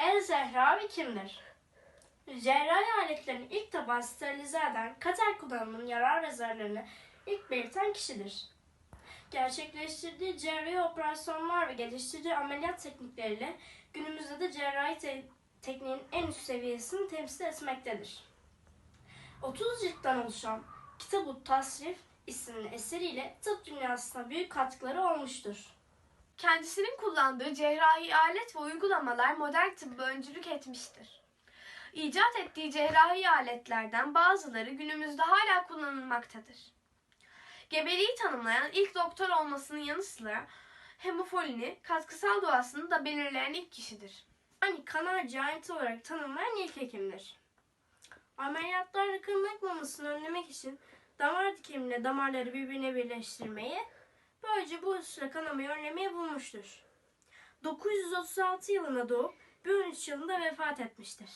El Zehravi kimdir? Cerrahi aletlerini ilk defa sterilize eden, kater kullanımının yarar ve zararlarını ilk belirten kişidir. Gerçekleştirdiği cerrahi operasyonlar ve geliştirdiği ameliyat teknikleriyle günümüzde de cerrahi te- tekniğin en üst seviyesini temsil etmektedir. 30 ciltten oluşan Kitab-ı Tasrif isimli eseriyle tıp dünyasına büyük katkıları olmuştur. Kendisinin kullandığı cerrahi alet ve uygulamalar modern tıbba öncülük etmiştir. İcat ettiği cerrahi aletlerden bazıları günümüzde hala kullanılmaktadır. Gebeliği tanımlayan ilk doktor olmasının yanı sıra hemofolini katkısal doğasını da belirleyen ilk kişidir. Yani kanal cinayeti olarak tanımlayan ilk hekimdir. Ameliyatlarda kan akmamasını önlemek için damar dikimiyle damarları birbirine birleştirmeyi, böylece bu usulü kanamayı önlemeyi bulmuştur. 936 yılında doğup 1013 yılında vefat etmiştir.